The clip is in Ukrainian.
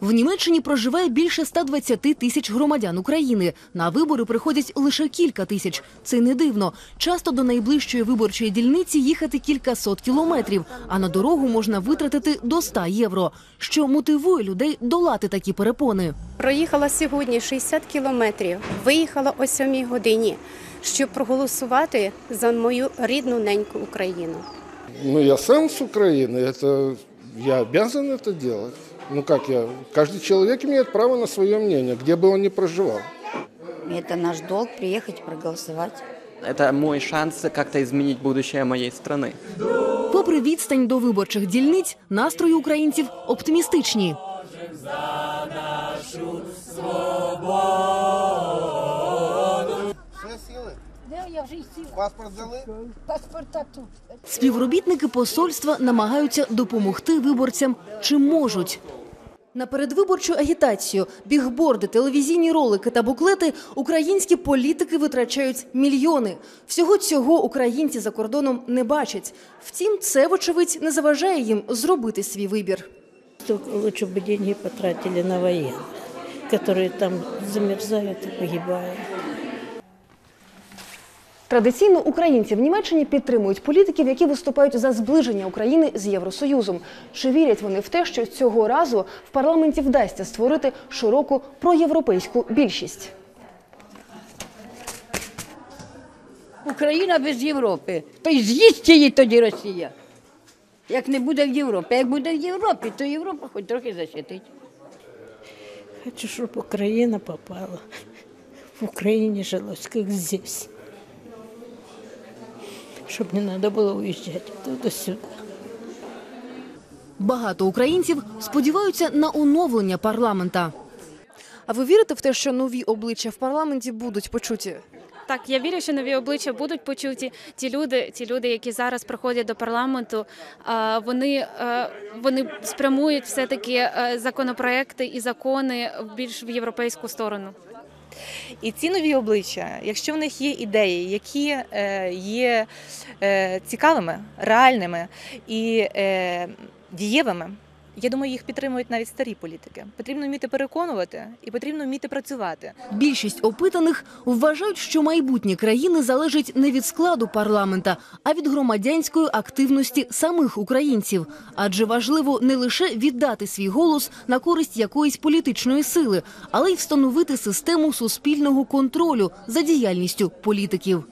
В Німеччині проживає більше 120 тисяч громадян України. На вибори приходять лише кілька тисяч. Це не дивно. Часто до найближчої виборчої дільниці їхати кількасот кілометрів, а на дорогу можна витратити до 100 євро, що мотивує людей долати такі перепони. Проїхала сьогодні 60 кілометрів, виїхала о 7 годині, щоб проголосувати за мою рідну неньку Україну. Ну, я сам с Украины, это я обязан это делать. Ну как я? Каждый человек имеет право на свое мнение, где бы он ни проживал. Это наш долг приехать и проголосовать. Это мой шанс как-то изменить будущее моей страны. Попри відстань до виборчих дільниць, настрої українців оптимістичні. Паспорт взяли? Співробітники посольства намагаються допомогти виборцям чим можуть. На передвиборчу агітацію, бігборди, телевізійні ролики та буклети українські політики витрачають мільйони. Всього цього українці за кордоном не бачать. Втім, це, вочевидь, не заважає їм зробити свій вибір. Только лучше бы деньги потратили на военных, которые там замерзают и погибают. Традиційно українці в Німеччині підтримують політиків, які виступають за зближення України з Євросоюзом. Чи вірять вони в те, що цього разу в парламенті вдасться створити широку проєвропейську більшість? Україна без Європи. То й з'їсть її тоді Росія. Як не буде в Європі. Як буде в Європі, то Європа хоч трохи защитить. Хочу, чтобы Украина попала. В Украине жилось, как здесь. Чтобы не надо было уезжать туда-сюда. Багато українців сподіваються на оновлення парламента. А ви вірите в те, що нові обличчя в парламенті будуть почуті? Так, я вірю, що нові обличчя будуть почуті. Ті люди, ті люди, які зараз приходять до парламенту, вони, е, вони спрямують все таки е, законопроекти і закони більш в європейську сторону. І ці нові обличчя, якщо в них є ідеї, які е, є е, цікавими, реальними і е, дієвими, я думаю, їх підтримують навіть старі політики. Потрібно вміти переконувати і потрібно вміти працювати. Більшість опитаних вважають, що майбутнє країни залежить не від складу парламента, а від громадянської активності самих українців. Адже важливо не лише віддати свій голос на користь якоїсь політичної сили, але й встановити систему суспільного контролю за діяльністю політиків.